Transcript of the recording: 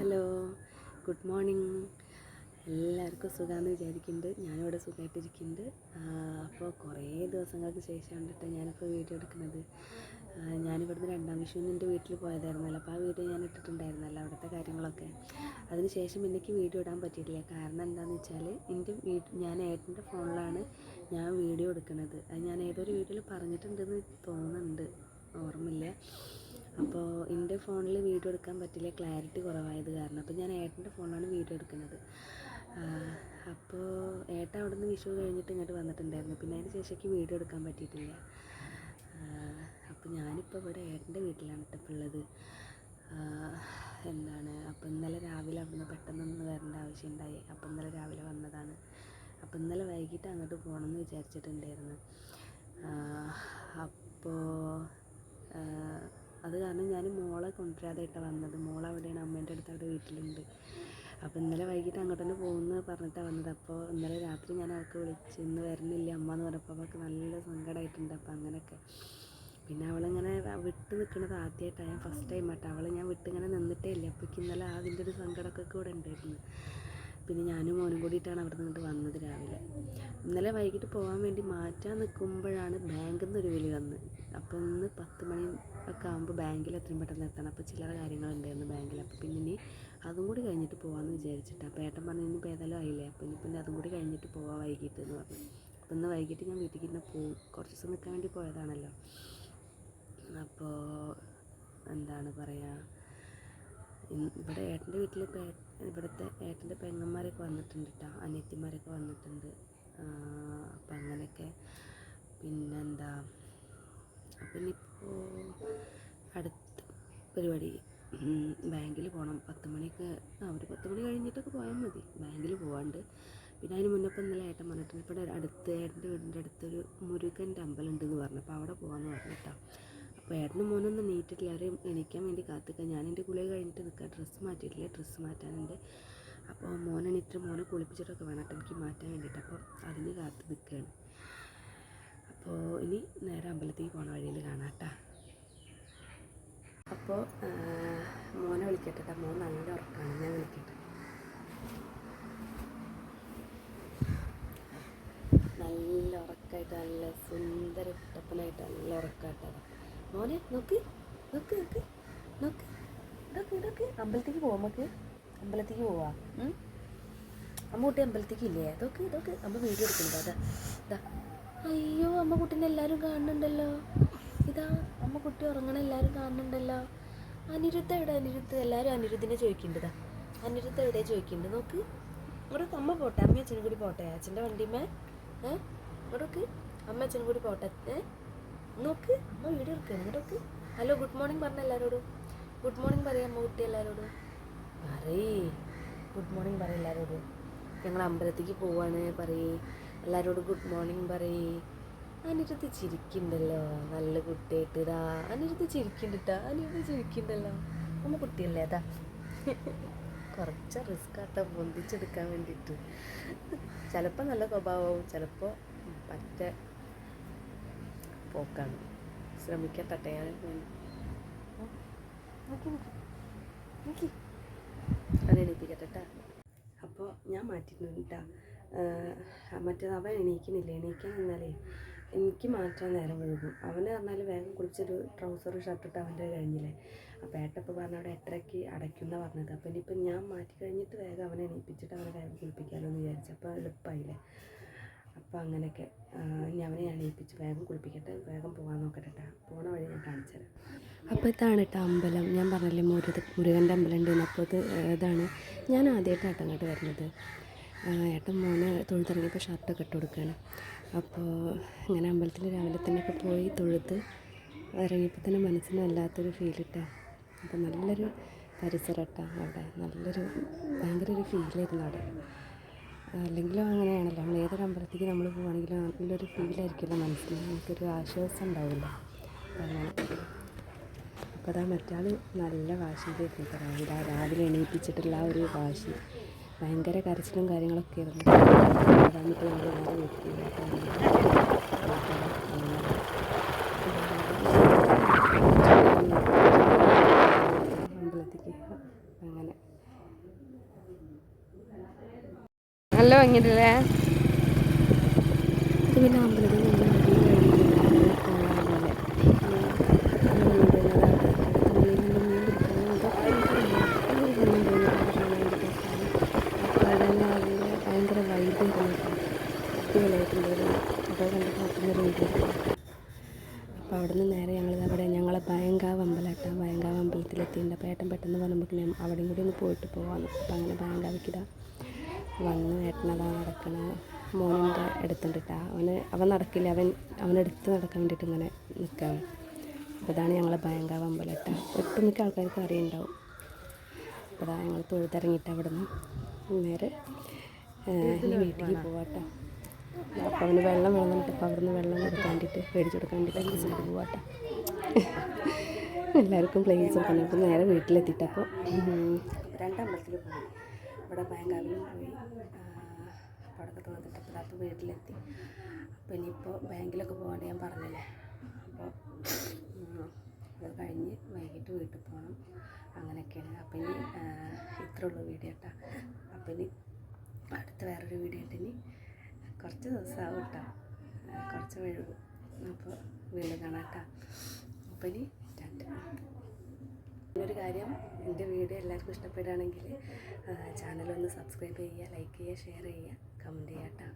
Hello good morning. എല്ലാവർക്കും സുഖമാണെന്ന് വിചാരിക്കുന്നുണ്ട് ഞാനിവിടെ സുഖമായിട്ടിരിക്കുന്നുണ്ട് അപ്പോൾ കുറേ ദിവസങ്ങൾക്ക് ശേഷം കണ്ടിട്ട് ഞാനിപ്പോൾ വീഡിയോ എടുക്കുന്നത്. ഞാനിവിടുന്ന് രണ്ടാം വിഷുവിന് എന്റെ വീട്ടിൽ പോയതായിരുന്നല്ലോ. അപ്പോൾ ആ വീഡിയോ ഞാൻ ഇട്ടിട്ടുണ്ടായിരുന്നല്ലോ അവിടുത്തെ കാര്യങ്ങളൊക്കെ. അതിനുശേഷം എനിക്ക് വീഡിയോ ഇടാൻ പറ്റിയിട്ടില്ല. കാരണം എന്താണെന്ന് വെച്ചാൽ എന്റെ വീട് ഞാൻ ഏട്ടന്റെ ഫോണിലാണ് ഞാൻ വീഡിയോ എടുക്കുന്നത്. അത് ഞാൻ ഏതൊരു വീഡിയോയിൽ പറഞ്ഞിട്ടുണ്ടെന്ന് തോന്നുന്നുണ്ട്. ഓർമ്മയില്ല. അപ്പോൾ എന്റെ ഫോണിൽ വീഡിയോ എടുക്കാൻ പറ്റില്ല ക്ലാരിറ്റി കുറവായത് കാരണം. അപ്പോൾ ഞാൻ ഏട്ടന്റെ ഫോണിലാണ് വീഡിയോ എടുക്കുന്നത്. അപ്പോൾ ഏട്ടൻ അവിടെ നിന്ന് വിഷു കഴിഞ്ഞിട്ട് ഇങ്ങോട്ട് വന്നിട്ടുണ്ടായിരുന്നു. പിന്നെ അതിന് ശേഷം വീഡിയോ എടുക്കാൻ പറ്റിയിട്ടില്ല. അപ്പോൾ ഞാനിപ്പോൾ ഇവിടെ ഏട്ടന്റെ വീട്ടിലാണ് ഇപ്പോൾ ഉള്ളത്. എന്താണ് അപ്പോൾ ഇന്നലെ രാവിലെ അവിടുന്ന് പെട്ടെന്നൊന്ന് വരേണ്ട ആവശ്യമുണ്ടായി. അപ്പോൾ ഇന്നലെ രാവിലെ വന്നതാണ്. അപ്പോൾ ഇന്നലെ വൈകിട്ട് അങ്ങോട്ട് പോകണമെന്ന് വിചാരിച്ചിട്ടുണ്ടായിരുന്നു. അപ്പോൾ അത് കാരണം ഞാൻ മോളെ കൊണ്ടുവരാതായിട്ടാണ് വന്നത്. മോൾ അവിടെയാണ് അമ്മേന്റെ അടുത്ത് അവിടെ വീട്ടിലുണ്ട്. അപ്പോൾ ഇന്നലെ വൈകിട്ട് അങ്ങോട്ട് തന്നെ പോകുമെന്ന് പറഞ്ഞിട്ടാണ് വന്നത്. അപ്പോൾ ഇന്നലെ രാത്രി ഞാൻ അവൾക്ക് വിളിച്ച് ഇന്ന് വരുന്നില്ല അമ്മ എന്ന് പറഞ്ഞപ്പോൾ അവൾക്ക് നല്ല സങ്കടമായിട്ടുണ്ട് അപ്പോൾ അങ്ങനെയൊക്കെ. പിന്നെ അവളിങ്ങനെ വിട്ട് നിൽക്കുന്നത് ആദ്യമായിട്ടാണ് ഞാൻ ഫസ്റ്റ് ടൈം ആട്ടോ. അവളെ ഞാൻ വിട്ടിങ്ങനെ നിന്നിട്ടേ ഇല്ല. അപ്പോൾ ഇന്നലെ അതിന്റെ ഒരു സങ്കടമൊക്കെ കൂടെ ഉണ്ടായിരുന്നു. പിന്നെ ഞാനും മോനും കൂടിയിട്ടാണ് അവിടെ നിന്നിട്ട് വന്നത് രാവിലെ. ഇന്നലെ വൈകിട്ട് പോകാൻ വേണ്ടി മാറ്റാൻ നിൽക്കുമ്പോഴാണ് ബാങ്കിൽ ഒരു വിളി വന്ന്. അപ്പോൾ ഇന്ന് പത്ത് മണി ഒക്കെ ആകുമ്പോൾ ബാങ്കിൽ എത്രയും പെട്ടെന്ന് എത്തണം. അപ്പോൾ ചില്ലറ കാര്യങ്ങളുണ്ടായിരുന്നു ബാങ്കിൽ അപ്പോൾ പിന്നെ ഇനി അതും കൂടി കഴിഞ്ഞിട്ട് പോകാമെന്ന് വിചാരിച്ചിട്ട്. അപ്പോൾ ഏട്ടൻ പറഞ്ഞു ഇനിയിപ്പോൾ ഏതായാലും ആയില്ലേ? അപ്പോൾ ഇനി പിന്നെ അതും കൂടി കഴിഞ്ഞിട്ട് പോകാം വൈകിട്ട് എന്ന് പറഞ്ഞു. അപ്പോൾ ഇന്ന് വൈകിട്ട് ഞാൻ വീട്ടിൽ ഇരുന്ന് പോകും കുറച്ച് ദിവസം നിൽക്കാൻ വേണ്ടി പോയതാണല്ലോ. അപ്പോൾ എന്താണ് പറയുക ഇവിടെ ഏട്ടന്റെ വീട്ടിൽ ഇപ്പോൾ ഇവിടുത്തെ ഏട്ടന്റെ പെങ്ങന്മാരൊക്കെ വന്നിട്ടുണ്ട് കേട്ടോ അനിയത്തിമാരൊക്കെ വന്നിട്ടുണ്ട്. അപ്പം അങ്ങനെയൊക്കെ. പിന്നെന്താ പിന്നിപ്പോൾ അടുത്ത പരിപാടി ബാങ്കിൽ പോകണം. പത്ത് മണിക്ക് ആ ഒരു പത്ത് മണി കഴിഞ്ഞിട്ടൊക്കെ പോയാൽ മതി. ബാങ്കിൽ പോകാണ്ട് പിന്നെ അതിന് മുന്നേ ഇന്നലെ ഏട്ടൻ പറഞ്ഞിട്ടുണ്ട് ഇപ്പോൾ അടുത്ത് ഏട്ടന്റെ വീടിന്റെ അടുത്തൊരു മുരുകന്റെ അമ്പലം ഉണ്ടെന്ന് പറഞ്ഞു. അപ്പോൾ അവിടെ പോകാമെന്ന് പറഞ്ഞിട്ടാ അപ്പോൾ ഏട്ടനും മോനൊന്നും നീറ്റിട്ടില്ല അവരെ എണീക്കാൻ വേണ്ടി കാത്തിക്കുക ഞാൻ എന്റെ കുളി കഴിഞ്ഞിട്ട് നിൽക്കുക ഡ്രസ്സ് മാറ്റിയിട്ടില്ല. ഡ്രസ്സ് മാറ്റാനുണ്ട്. അപ്പോൾ മോനെ എണീറ്റിട്ട് മോനെ കുളിപ്പിച്ചിട്ടൊക്കെ വേണം എനിക്ക് മാറ്റാൻ വേണ്ടിയിട്ട്. അപ്പോൾ അതിന് കാത്ത് നിൽക്കുകയാണ് അപ്പോൾ ഇനി നേരെ അമ്പലത്തേക്ക് പോണ വഴിയിൽ കാണാം കേട്ടോ. അപ്പോൾ മോനെ വിളിക്കട്ടെ കേട്ടോ. മോൻ നല്ല ഉറക്കമാണ് ഞാൻ വിളിക്കട്ടെ. നല്ല ഉറക്കായിട്ട് നല്ല സുന്ദര കുട്ടപ്പനായിട്ട് നല്ല ഉറക്കമായിട്ടാണ് മോനെ നോക്ക് നോക്ക് നോക്ക് നോക്ക് ഇതൊക്കെ ഇതൊക്കെ അമ്പലത്തേക്ക് പോവാം നമുക്ക് അമ്പലത്തേക്ക് പോവാ? അമ്മ കുട്ടി അമ്പലത്തേക്ക് ഇല്ലേ? ഇതൊക്കെ ഇതൊക്കെ അമ്മ വീഡിയോ എടുക്കുന്നത് അതാ ഇതാ അയ്യോ അമ്മ കുട്ടീനെ എല്ലാവരും കാണുന്നുണ്ടല്ലോ. ഇതാ അമ്മ കുട്ടി ഉറങ്ങണ എല്ലാവരും കാണുന്നുണ്ടല്ലോ. അനിരുദ്ധ എവിടെ? അനിരുദ്ധ എല്ലാവരും അനിരുദ്ധിനെ ചോദിക്കുന്നുണ്ട്. അനിരുദ്ധ എവിടെ ചോദിക്കുന്നുണ്ട്? നോക്ക്. ഇങ്ങോട്ട് അമ്മ പോട്ടെ. അമ്മ അച്ഛനും കൂടി പോട്ടെ. അച്ഛന്റെ വണ്ടിമേ ഏ? ഇങ്ങോട്ടൊക്കെ അമ്മ അച്ഛനും കൂടി പോട്ടെ. ഏ? നോക്ക് അമ്മ വീഡിയോ എടുക്കുക എന്നിട്ടൊക്കെ ഹലോ ഗുഡ് മോർണിംഗ് പറഞ്ഞ എല്ലാവരോടും ഗുഡ് മോർണിംഗ് പറയാം അമ്മ കുട്ടി എല്ലാവരോടും പറയേ ഗുഡ് മോർണിംഗ് പറയും എല്ലാവരോടും ഞങ്ങൾ അമ്പലത്തേക്ക് പോവാണ് പറയേ. എല്ലാവരോടും ഗുഡ് മോർണിംഗ് പറയേ. അനിരുദ്ധ ചിരിക്കുന്നുണ്ടല്ലോ. നല്ല കുട്ടിയായിട്ട് ഇതാ. അനിരുദ്ധ ചിരിക്കുന്നുണ്ട് അനിരുദ്ധ ചിരിക്കുന്നുണ്ടല്ലോ. അമ്മ കുട്ടിയല്ലേ അതാ? കുറച്ച് റിസ്ക് ആട്ടോ പൊന്തിച്ചെടുക്കാൻ വേണ്ടിയിട്ട്. ചിലപ്പോൾ നല്ല സ്വഭാവവും ചിലപ്പോൾ പറ്റ പോക്കാണ് ശ്രമിക്കട്ടെ ഞാൻ അതെണീപ്പിക്കട്ടെ എണീപ്പിക്കട്ടെ. അപ്പോൾ ഞാൻ മാറ്റിയിട്ടുണ്ട് കേട്ടോ. മറ്റേത് അവൻ എണീക്കുന്നില്ല? എണീക്കാൻ നിന്നാലേ എനിക്ക് മാറ്റാൻ നേരം വഴുകും അവന് പറഞ്ഞാൽ വേഗം കുളിച്ചൊരു ട്രൗസർ ഷർട്ടിട്ട് അവന്റെ കഴിഞ്ഞില്ലേ? അപ്പോൾ ഏട്ടപ്പോൾ പറഞ്ഞ അവിടെ എട്ടരയ്ക്ക് അടയ്ക്കുന്ന പറഞ്ഞത്. അപ്പോൾ ഇനിയിപ്പോൾ ഞാൻ മാറ്റി കഴിഞ്ഞിട്ട് വേഗം അവനെ എണീപ്പിച്ചിട്ട് അവനെ വേഗം കുളിപ്പിക്കാമല്ലോ എന്ന് വിചാരിച്ചു. അപ്പോൾ എളുപ്പമായില്ലേ അപ്പോൾ അങ്ങനെയൊക്കെ ഇനി അവനെ ഞാൻ ഏൽപ്പിച്ച് വേഗം കുളിപ്പിക്കട്ടെ വേഗം പോകാൻ നോക്കട്ടെ കേട്ടോ പോണ വഴി ഞാൻ കാണിച്ചത് അപ്പോൾ ഇതാണ് കേട്ടോ അമ്പലം. ഞാൻ പറഞ്ഞില്ലേ മുരുക മുരുകന്റെ അമ്പലം ഉണ്ടെന്ന് അപ്പോൾ ഇത് ഇതാണ് ഞാൻ ആദ്യമായിട്ടാണ് അങ്ങോട്ട് വരുന്നത്. ഏട്ടൻ മോനെ തുടങ്ങിയപ്പോൾ ഷർട്ടൊക്കെ ഇട്ട് കൊടുക്കുകയാണ് അപ്പോൾ ഇങ്ങനെ അമ്പലത്തിൽ രാവിലെ തന്നെ ഒക്കെ പോയി തൊഴുത്ത് ഇറങ്ങിയപ്പോൾ തന്നെ മനസ്സിന് വല്ലാത്തൊരു ഫീൽ ഇട്ടാ അപ്പോൾ നല്ലൊരു പരിസരം കേട്ടോ അവിടെ. നല്ലൊരു ഭയങ്കര ഒരു ഫീലായിരുന്നു അവിടെ. അല്ലെങ്കിലും അങ്ങനെയാണല്ലോ. നമ്മൾ ഏതൊരു അമ്പലത്തിലേക്ക് നമ്മൾ പോവുകയാണെങ്കിലും നല്ലൊരു ഫീലായിരിക്കുമല്ലോ മനസ്സിന്. നമുക്കൊരു ആശ്വാസം ഉണ്ടാവില്ല അങ്ങനെ അപ്പോൾ അതാ മറ്റാൾ നല്ല വാശിയിലേക്ക് രാവിലെ രാവിലെ എണീപ്പിച്ചിട്ടുള്ള ആ ഒരു വാശി. ഭയങ്കര കരച്ചിലും കാര്യങ്ങളൊക്കെ ആയിരുന്നു. അതാണ് നമ്മൾ വേറെ വീട്ടിൽ അമ്പലത്തേക്ക് അങ്ങനെ നല്ല ഭംഗിയില്ലേ? പിന്നെ അപ്പോൾ അവിടെ നിന്ന് നേരെ ഞങ്ങൾ അവിടെ ഞങ്ങളെ ഭയങ്കാവ് അമ്പലട്ടാ ഭയങ്കാവ് അമ്പലത്തിലെത്തിയിട്ടുണ്ട് അപ്പോൾ ഏട്ടൻ പെട്ടെന്ന് പറയുമ്പോൾ അവിടെയും കൂടി ഒന്ന് പോയിട്ട് പോകാമെന്ന് അപ്പോൾ അങ്ങനെ ഭയങ്കാവിക്ക് ഇതാ വന്ന് ഏട്ടനതാ നടക്കണ മോനിന്റെ എടുത്തുണ്ട് കേട്ടോ അവന് അവൻ നടക്കില്ല അവൻ അവനെടുത്ത് നടക്കാൻ വേണ്ടിയിട്ട് ഇങ്ങനെ നിൽക്കുകയാണ് അപ്പോൾ ഇതാണ് ഞങ്ങളെ ഭയങ്കര അമ്പലം കേട്ടോ ഒട്ടുമിക്ക ആൾക്കാർക്ക് അറിയുണ്ടാവും. അപ്പോൾ അതാ ഞങ്ങൾ തൊഴുതിറങ്ങിയിട്ട് അവിടെ നിന്ന് നേരെ ഇനി വീട്ടിലേക്ക് പോവാട്ടോ. അപ്പോൾ അവന് വെള്ളം വേണം എന്നിട്ട് അപ്പോൾ അവിടെ നിന്ന് വെള്ളം കൊടുക്കാൻ വേണ്ടിയിട്ട് മേടിച്ചു കൊടുക്കാൻ വേണ്ടിയിട്ട് പ്ലേസിലേക്ക് പോവാട്ടോ. എല്ലാവർക്കും പ്ലേസ് കൊടുക്കണം അപ്പോൾ നേരെ വീട്ടിലെത്തിയിട്ടപ്പോൾ രണ്ടമ്പലത്തിൽ പോയി. ഇവിടെ ബാങ്കാവിലും പോയി. അപ്പോൾ അവിടെ തോന്നിട്ട് അപ്പോൾ അപ്പോൾ വീട്ടിലെത്തി. അപ്പോൾ ഇനിയിപ്പോൾ ബാങ്കിലൊക്കെ പോകേണ്ട ഞാൻ പറഞ്ഞില്ലേ? അപ്പോൾ അത് കഴിഞ്ഞ് വൈകിട്ട് വീട്ടിൽ പോകണം അങ്ങനെയൊക്കെയാണ്. അപ്പം ഇനി ഇത്ര ഉള്ളൂ വീഡിയോ കേട്ടോ അപ്പം ഇനി അടുത്ത വേറൊരു വീഡിയോ ഇനി കുറച്ച് ദിവസമാവും കേട്ടോ കുറച്ച് വഴുകും അപ്പോൾ വീണ്ടും കാണാം കേട്ടോ അപ്പം ഇനി ഒരു കാര്യം എന്റെ വീഡിയോ എല്ലാവർക്കും ഇഷ്ടപ്പെടുകയാണെങ്കിൽ ചാനലൊന്ന് സബ്സ്ക്രൈബ് ചെയ്യുക ലൈക്ക് ചെയ്യുക ഷെയർ ചെയ്യുക കമന്റ് ചെയ്യാം.